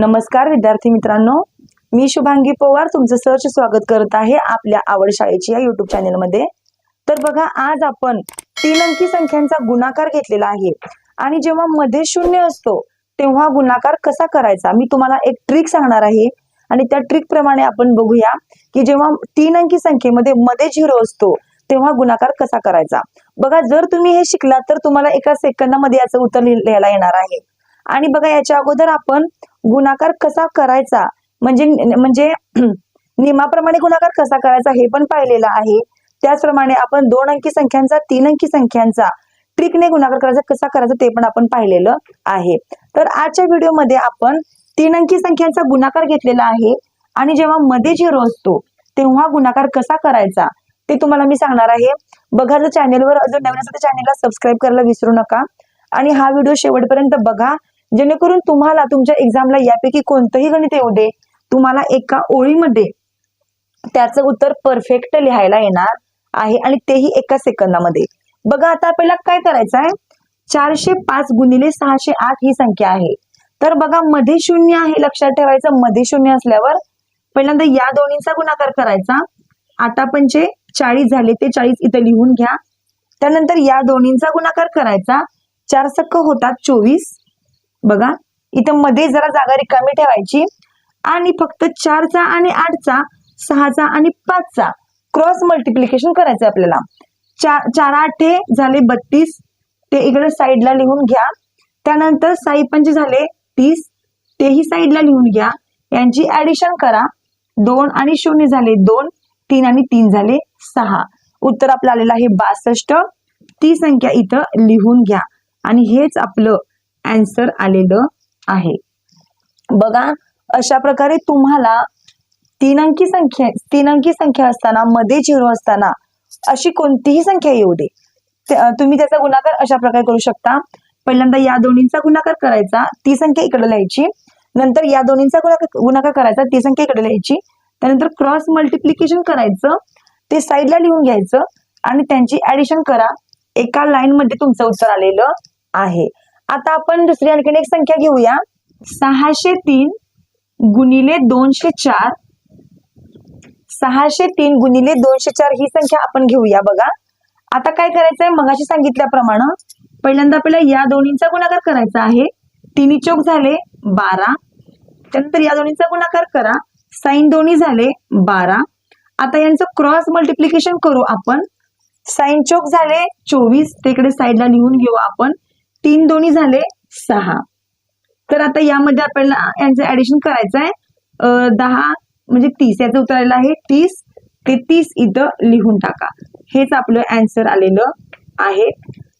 नमस्कार विद्यार्थी मित्रांनो. मी शुभांगी पवार तुमचं सहर्ष स्वागत करत आहे आपल्या आवड शाळेची या युट्यूब चॅनेलमध्ये तर बघा आज आपण तीन अंकी संख्यांचा गुणाकार घेतलेला आहे. आणि जेव्हा मध्ये शून्य असतो तेव्हा गुणाकार कसा करायचा? मी तुम्हाला एक ट्रिक सांगणार आहे. आणि त्या ट्रिक प्रमाणे आपण बघूया की जेव्हा तीन अंकी संख्येमध्ये मध्ये झिरो असतो तेव्हा गुणाकार कसा करायचा? बघा जर तुम्ही हे शिकलात तर तुम्हाला एका सेकंदामध्ये याचं उत्तर लिहायला येणार आहे. आणि बघा याच्या अगोदर आपण गुणाकार कसा करायचा? म्हणजे म्हणजे नियमाप्रमाणे गुणाकार कसा करायचा हे पण पाहिलेलं आहे. त्याचप्रमाणे आपण दोन अंकी संख्यांचा तीन अंकी संख्यांचा ट्रिकने गुणाकार करायचा कसा करायचा ते पण आपण पाहिलेलं आहे. तर आजच्या व्हिडिओमध्ये आपण तीन अंकी संख्यांचा गुणाकार घेतलेला आहे आणि जेव्हा मध्ये झिरो असतो तेव्हा गुणाकार कसा करायचा ते तुम्हाला मी सांगणार आहे. बघा जर चॅनेलवर अजून नवीन असेल तर चॅनेलला सबस्क्राईब करायला विसरू नका. आणि हा व्हिडिओ शेवटपर्यंत बघा. जेणेकरून तुम्हाला तुमच्या एक्झामला यापैकी कोणतंही गणित येऊ दे तुम्हाला एका ओळीमध्ये त्याचं उत्तर परफेक्ट लिहायला येणार आहे आणि तेही एका सेकंदामध्ये. बघा आता आपल्याला काय करायचं आहे चारशे पाच गुणिले सहाशे आठ ही संख्या आहे. तर बघा मध्ये शून्य आहे लक्षात ठेवायचं. मध्ये शून्य असल्यावर पहिल्यांदा या दोन्हींचा गुणाकार करायचा. आता पंचे चाळीस झाले ते चाळीस इथं लिहून घ्या. त्यानंतर या दोन्हींचा गुणाकार करायचा. चार सक्क होतात चोवीस. बघा इथं मध्ये जरा जागा रिकामी ठेवायची. आणि फक्त चारचा आणि आठचा सहाचा आणि पाचचा क्रॉस मल्टिप्लिकेशन करायचं आपल्याला. चार चार आठे झाले बत्तीस. ते इकडे साईडला लिहून घ्या. त्यानंतर साई पंचे झाले तीस. तेही साईडला लिहून घ्या. यांची ऍडिशन करा. दोन आणि शून्य झाले दोन. तीन आणि तीन झाले सहा. उत्तर आपलं आलेलं आहे बासष्ट. ती संख्या इथं लिहून घ्या. आणि हेच आपलं आन्सर आलेलं आहे. बघा अशा प्रकारे तुम्हाला तीन अंकी संख्या तीन अंकी संख्या असताना मध्ये झिरो असताना अशी कोणतीही संख्या येऊ दे. तुम्ही त्याचा गुणाकार अशा प्रकारे करू शकता. पहिल्यांदा या दोन्हींचा गुणाकार करायचा ती संख्या इकडे लिहायची. नंतर या दोन्हींचा गुणाकार गुणाकार करायचा ती संख्या इकडे लिहायची. त्यानंतर क्रॉस मल्टिप्लिकेशन करायचं ते साईडला लिहून घ्यायचं आणि त्यांची ऍडिशन करा. एका लाईन मध्ये तुमचं उत्तर आलेलं आहे. आता आपण दुसरी आणखीन एक संख्या घेऊया. सहाशे तीन गुणिले दोनशे चार. सहाशे तीन गुणिले दोनशे चार ही संख्या आपण घेऊया बघा. आता काय करायचंय? मगाशी सांगितल्याप्रमाणे पहिल्यांदा आपल्याला या दोन्हींचा गुणाकार करायचा आहे. तिन्ही चौक झाले बारा. त्यानंतर या दोन्हींचा गुणाकार करा. साईन दोन्ही झाले बारा. आता यांचं क्रॉस मल्टिप्लिकेशन करू आपण. साईन चौक झाले चोवीस. तिकडे साईडला लिहून घेऊ आपण. तीन दोन्ही झाले सहा. तर आता यामध्ये आपल्याला यांचं ऍडिशन करायचं आहे दहा म्हणजे तीस. याचं उत्तर आलेलं आहे तीस. ते तीस इथं लिहून टाका. हेच आपलं अँसर आलेलं आहे.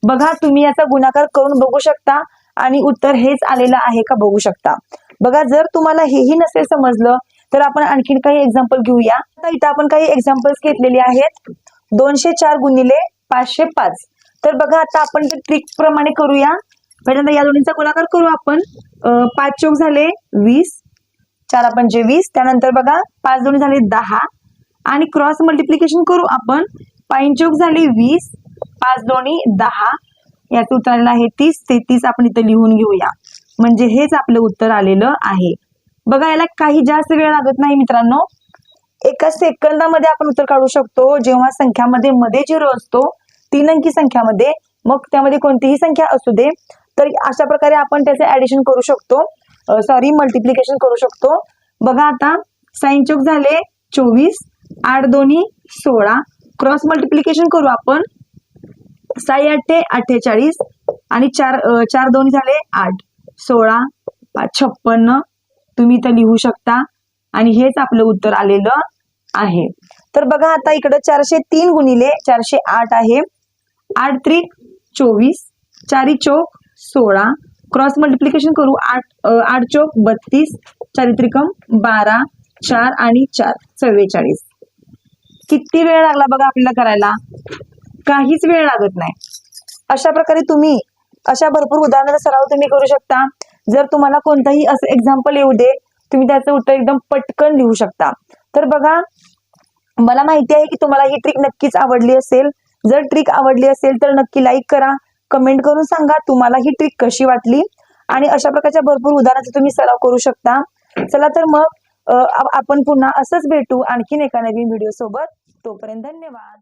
बघा तुम्ही याचा गुणाकार करून बघू शकता आणि उत्तर हेच आलेलं आहे का बघू शकता. बघा जर तुम्हाला हेही नसेल समजलं तर आपण आणखीन काही एक्झाम्पल घेऊया. आता इथं आपण काही एक्झाम्पल्स घेतलेले आहेत. दोनशे चार गुणिले पाचशे पाच. तर बघा आता आपण ते ट्रिक प्रमाणे करूया. पहिल्यांदा या दोन्हीचा गुणाकार करू आपण. पाच चौक झाले वीस. चार पंचे वीस. त्यानंतर बघा पाच दोन्ही झाले दहा. आणि क्रॉस मल्टिप्लिकेशन करू आपण. पाईन चौक झाले वीस. पाच दोन्ही दहा. याचं उत्तर आलेलं आहे तीस. तेहतीस आपण इथं लिहून घेऊया. म्हणजे हेच आपलं उत्तर आलेलं आहे. बघा याला काही जास्त वेळ लागत नाही मित्रांनो. एका सेकंदामध्ये आपण उत्तर काढू शकतो. जेव्हा संख्यामध्ये मध्ये झिरो असतो तीन अंकी संख्यामध्ये मग त्यामध्ये कोणतीही संख्या असू दे. तर अशा प्रकारे आपण त्याचे ऍडिशन करू शकतो. सॉरी मल्टिप्लिकेशन करू शकतो. बघा आता साईन चौक झाले चोवीस आठ दोन्ही सोळा. क्रॉस मल्टिप्लिकेशन करू आपण. साई अठ्ठे अठ्ठेचाळीस. आणि चार चार दोन्ही झाले आठ. सोळा पाच छप्पन्न तुम्ही इथं लिहू शकता. आणि हेच आपलं उत्तर आलेलं आहे. तर बघा आता इकडं चारशे तीन गुणिले चारशे आठ आहे. आठ त्रिक चोवीस चारी चौक सोळा. क्रॉस मल्टिप्लिकेशन करू. आठ आठ चौक बत्तीस चारी त्रिकम बारा चार आणि चार चव्वेचाळीस. किती वेळ लागला बघा आपल्याला करायला? काहीच वेळ लागत नाही. अशा प्रकारे तुम्ही अशा भरपूर उदाहरणाचा सराव तुम्ही करू शकता. जर तुम्हाला कोणताही असं एक्झाम्पल येऊ दे तुम्ही त्याचं उत्तर एकदम पटकन लिहू शकता. तर बघा मला माहिती आहे की तुम्हाला ही ट्रिक नक्कीच आवडली असेल. जर ट्रिक आवडली असेल तर नक्की लाईक करा. कमेंट करून सांगा तुम्हाला ही ट्रिक कशी वाटली? आणि अशा प्रकारच्या भरपूर उदाहरणाचा तुम्ही सराव करू शकता. चला तर मग आपण पुन्हा असंच भेटू आणखीन एका नवीन व्हिडिओ सोबत. तोपर्यंत धन्यवाद.